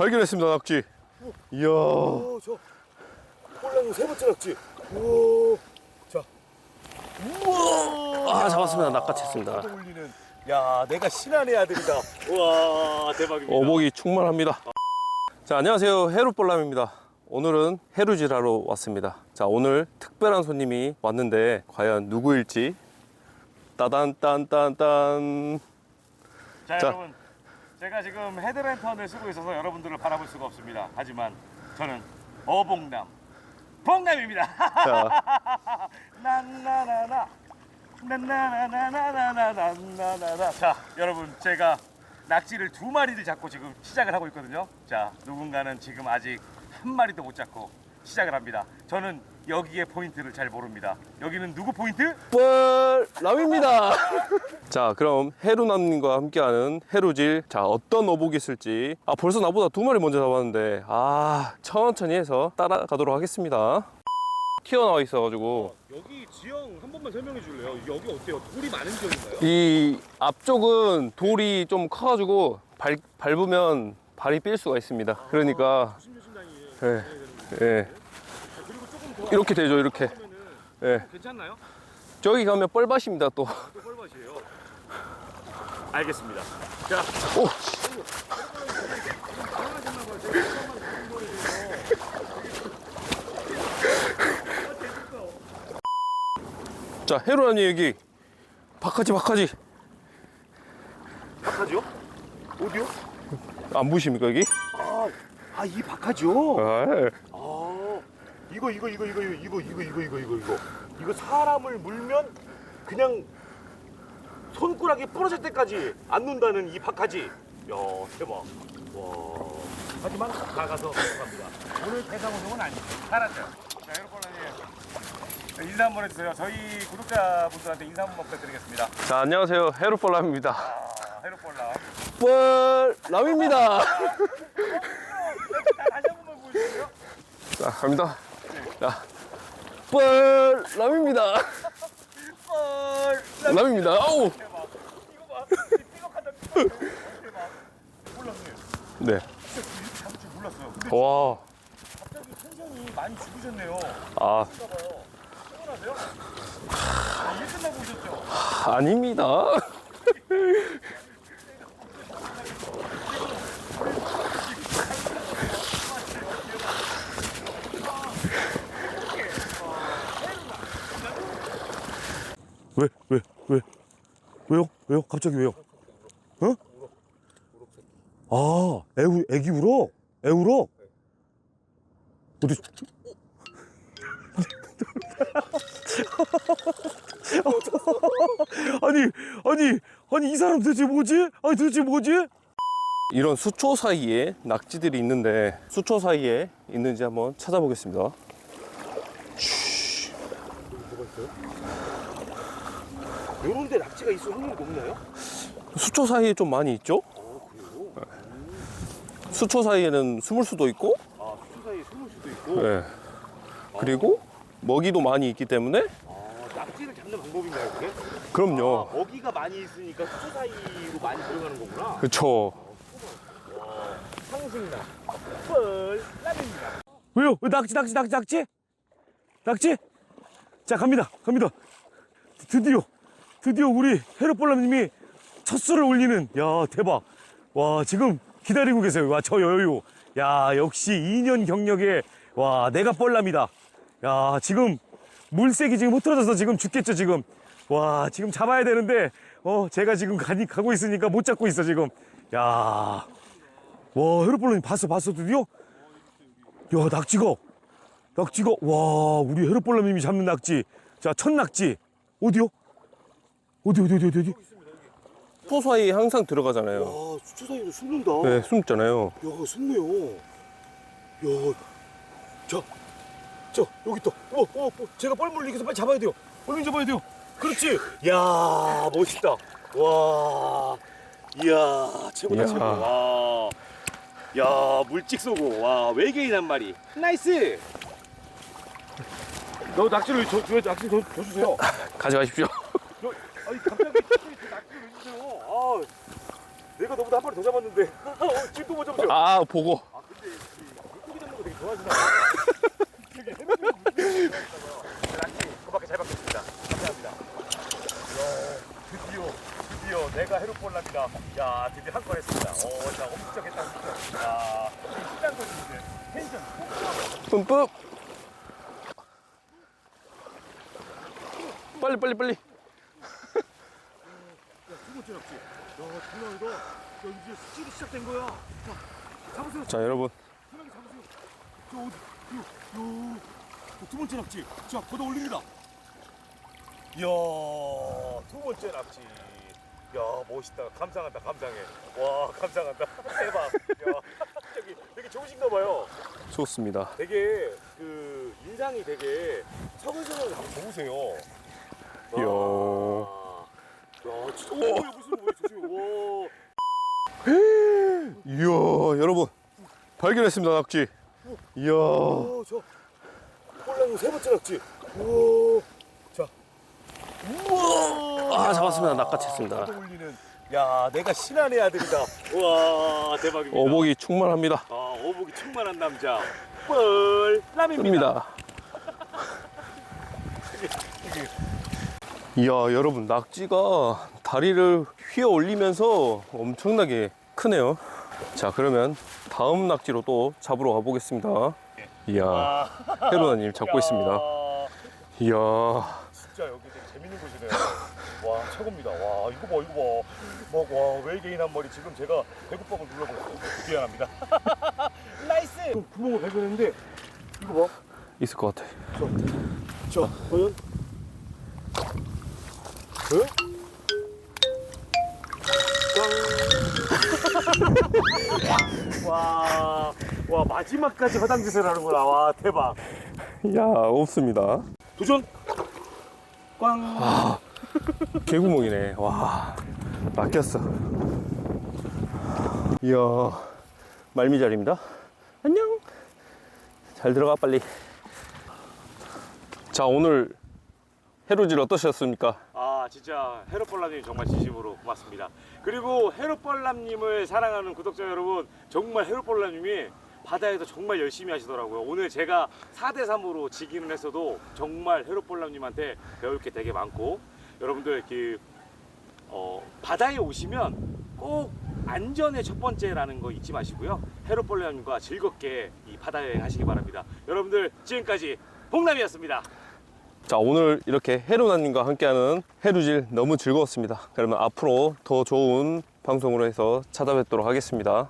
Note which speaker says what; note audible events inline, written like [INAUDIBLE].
Speaker 1: 발견했습니다 낙지 이야
Speaker 2: 오, 저 꼴랑이 세 번째 낙지. 오, 자. 우와.
Speaker 1: 아 잡았습니다 낚아챘습니다
Speaker 2: 또 올리는. 야, 내가 신한의 아들이다. 와, 대박입니다.
Speaker 1: 어복이 충만합니다 자 안녕하세요 해루볼람입니다 오늘은 해루질하러 왔습니다 자 오늘 특별한 손님이 왔는데 과연 누구일지 따단 딴 딴 딴
Speaker 3: 자,
Speaker 1: 자.
Speaker 3: 여러분 제가 지금 헤드랜턴을 쓰고 있어서 여러분들을 바라볼 수가 없습니다. 하지만 저는 어봉남 봉남입니다.
Speaker 1: 자. [LAUGHS]
Speaker 3: 나나나나 나나나나나나나나나나. 자 여러분 제가 낙지를 두 마리를 잡고 지금 시작을 하고 있거든요. 자 누군가는 지금 아직 한 마리도 못 잡고 시작을 합니다. 저는 여기에 포인트를 잘 모릅니다. 여기는 누구 포인트?
Speaker 1: 뻘람입니다. [LAUGHS] 자 그럼 해루남님과 함께하는 해루질. 자 어떤 어복이 있을지. 아 벌써 나보다 두 마리 먼저 잡았는데. 아 천천히 해서 따라가도록 하겠습니다. 튀어나와 있어가지고.
Speaker 2: 여기 지형 한 번만 설명해 줄래요? 여기 어때요? 돌이 많은 지형인가요?
Speaker 1: 이 앞쪽은 돌이 좀 커가지고 발, 밟으면 발이 삘 수가 있습니다. 그러니까.
Speaker 2: 조심조심당이
Speaker 1: 예, 예.
Speaker 2: 그리고 조금 더
Speaker 1: 이렇게 되죠 이렇게 예.
Speaker 2: 괜찮나요?
Speaker 1: 저기 가면 뻘밭입니다 또
Speaker 2: 또 헐밭이에요.
Speaker 3: 알겠습니다 자
Speaker 1: 오! 자 해루라니 여기 박하지 박하지
Speaker 2: 박하죠? 어디요?
Speaker 1: 안 보이십니까 여기?
Speaker 2: 아, 아, 이 박하죠?
Speaker 1: 아,
Speaker 2: 아, 이거, 이거, 이거, 이거, 이거, 이거, 이거, 이거, 이거, 이거. 이거 사람을 물면 그냥 손가락이 부러질 때까지 안 논다는 이 박하지. 야, 대박. 와. 하지만 나가서 갑니다.
Speaker 3: 오늘 대상운동은 아니죠. 살았죠. 자, 여러분, 인사 한번 해주세요. 저희 구독자분들한테 인사 한번 부탁드리겠습니다.
Speaker 1: 자 안녕하세요 해루뻘람입니다
Speaker 3: 아, 헤로폴라.
Speaker 1: 뻘람입니다
Speaker 3: 다시 한 번만 보여주세요.
Speaker 1: 자 갑니다 자 뻘람입니다
Speaker 3: 헐.
Speaker 1: 람입니다 아우
Speaker 3: 대박. 이거 봐. 삐걱한다. 삐걱. 대박. 몰랐어요.
Speaker 1: 네
Speaker 3: 진짜 이렇게 잡을 줄 몰랐어요. 근데
Speaker 1: 와,
Speaker 3: 갑자기 텐션이 많이 죽으셨네요.
Speaker 1: 아.
Speaker 3: 피곤하세요? 아, 일 끝나고 오셨죠?
Speaker 1: 아닙니다. [LAUGHS]
Speaker 2: 왜, 왜? 왜요? 왜요? 갑자기 왜요? 어? 아, 애우, 애기 울어? 애 울어? 어디? [LAUGHS] 아니, 아니, 아니, 이 사람 도대체 뭐지? 아니, 도대체 뭐지?
Speaker 1: 이런 수초 사이에 낙지들이 있는데 수초 사이에 있는지 한번 찾아보겠습니다.
Speaker 2: 요런 데 낙지가 있을 확률이 높나요?
Speaker 1: 수초 사이에 좀 많이 있죠? 수초 사이에는 숨을 수도 있고,
Speaker 2: 아, 수초 사이에 숨을 수도 있고.
Speaker 1: 네. 그리고 먹이도 많이 있기 때문에
Speaker 2: 아, 낙지를 잡는 방법인가요, 그게?
Speaker 1: 그럼요.
Speaker 2: 아, 먹이가 많이 있으니까 수초 사이로 많이 들어가는 거구나.
Speaker 1: 그쵸.
Speaker 2: 상승나. 펄, 라면입니다. 왜요? 왜 낙지, 낙지, 낙지, 낙지? 낙지? 자, 갑니다. 갑니다. 드디어, 드디어 우리 헤르볼람님이 첫 수를 올리는, 야, 대박. 와, 지금 기다리고 계세요. 와, 저 여유. 야, 역시 2년 경력에, 와, 내가 뻘람이다. 야, 지금 물색이 지금 흐트러져서 지금 죽겠죠, 지금. 와, 지금 잡아야 되는데, 어, 제가 지금 가니, 가고 있으니까 못 잡고 있어, 지금. 야, 와, 헤르볼람님 봤어, 봤어, 드디어? 야, 낙지가, 낙지가, 와, 우리 헤르볼람님이 잡는 낙지. 자, 첫 낙지. 어디요? 어디, 어디, 어디, 어디? 어디?
Speaker 1: 수초 사이에 항상 들어가잖아요.
Speaker 2: 와, 수초 사이로 숨는다.
Speaker 1: 네, 숨잖아요.
Speaker 2: 야, 숨네요. 야, 자, 자, 여기 있다. 어, 어, 어, 제가 뻘 물리기서 빨리 잡아야 돼요. 얼른 잡아야 돼요. 그렇지. 야, 멋있다. 와, 이야, 최고다,
Speaker 1: 이야.
Speaker 2: 최고. 와, 야, 물찍 쏘고, 와, 외계인 한 마리. 나이스. [LAUGHS] 너 낙지를 저, 저 낙지 더, 더 주세요.
Speaker 1: 가져가십시오.
Speaker 2: 너, 아니 갑자기 낙지를 왜 주세요? 아, 내가 너보다 한 마리 더 잡았는데. [LAUGHS] 어, 지금 또뭐 잡으세요?
Speaker 1: 아, 보고.
Speaker 2: 아, 도와주나 저기 해병대 낚시 그밖에 잘 받겠습니다 감사합니다 야, 드디어 드디어 내가 해롭볼랍니다 야 드디어 한 건 했습니다 어 자 엄청 했다 엄청 야 신난 거지 이제 텐션
Speaker 1: 뿜뿜. 빨리 빨리 빨리.
Speaker 2: 두 번째 낚시 야 장난 아니다. 야 이제 수질이 시작된 거야. 자 잡으세요.
Speaker 1: 자 여러분.
Speaker 2: 편하게 잡으세요. 저 어디? 요, 요. 두 번째 낙지 자 걷어 올립니다. 이야 두 번째 낙지 야 멋있다. 감상한다 감상해. 와 감상한다. [LAUGHS] 대박. 야 [LAUGHS] 여기 되게 좋으신가 봐요.
Speaker 1: 좋습니다.
Speaker 2: 되게 그 인상이 되게 서글서글 좋으세요.
Speaker 1: 이야.
Speaker 2: 와. 야 진짜 오 야, 무슨 왜 조심해 와
Speaker 1: 이야 여러분 발견했습니다 낙지. 이야.
Speaker 2: 오, 저 홀랑이 세 번째 낙지. 오, 자, 우와.
Speaker 1: 아, 잡았습니다. 낚아챘습니다.
Speaker 2: 올리는. 야, 내가 신한의 아들이다. 와, 대박입니다.
Speaker 1: 어복이 충만합니다.
Speaker 2: 아, 어복이 충만한 남자. 뻘 람입니다.
Speaker 1: 뜹니다. [LAUGHS] 이 야 여러분 낙지가 다리를 휘어 올리면서 엄청나게 크네요. 자 그러면 다음 낙지로 또 잡으러 가보겠습니다. 이야
Speaker 2: 아,
Speaker 1: 헤로나님 잡고 있습니다.
Speaker 2: 야,
Speaker 1: 이야
Speaker 2: 진짜 여기 되게 재밌는 곳이네요. 와, 최고입니다. 와, 이거 봐, 이거 봐. 뭐, 와, 외계인 한 마리 지금 제가 배고파고 눌러보겠어요. 미안합니다. [LAUGHS] 나이스. 구멍을 발견했는데 이거 봐.
Speaker 1: 있을 것 같아.
Speaker 2: 자, 과연? 응? 꽝. [LAUGHS] 와, 와 마지막까지 허당짓을 하는구나. 와 대박.
Speaker 1: 이야 없습니다.
Speaker 2: 도전. 꽝.
Speaker 1: 개구멍이네. 와 낚였어. 이야 말미잘입니다. 안녕. 잘 들어가 빨리. 자 오늘 해루질 어떠셨습니까?
Speaker 2: 아 진짜 헤로폴람님 정말 진심으로 고맙습니다. 그리고 헤로폴람님을 사랑하는 구독자 여러분 정말 헤로폴람님이 바다에서 정말 열심히 하시더라고요. 오늘 제가 4대 3으로 지기는 했어도 정말 헤로폴람님한테 배울 게 되게 많고 여러분들 그 어, 바다에 오시면 꼭 안전의 첫 번째라는 거 잊지 마시고요. 헤로폴람님과 즐겁게 이 바다 여행 하시기 바랍니다. 여러분들 지금까지 봉남이었습니다.
Speaker 1: 자 오늘 이렇게 해루나님과 함께하는 해루질 너무 즐거웠습니다. 그러면 앞으로 더 좋은 방송으로 해서 찾아뵙도록 하겠습니다.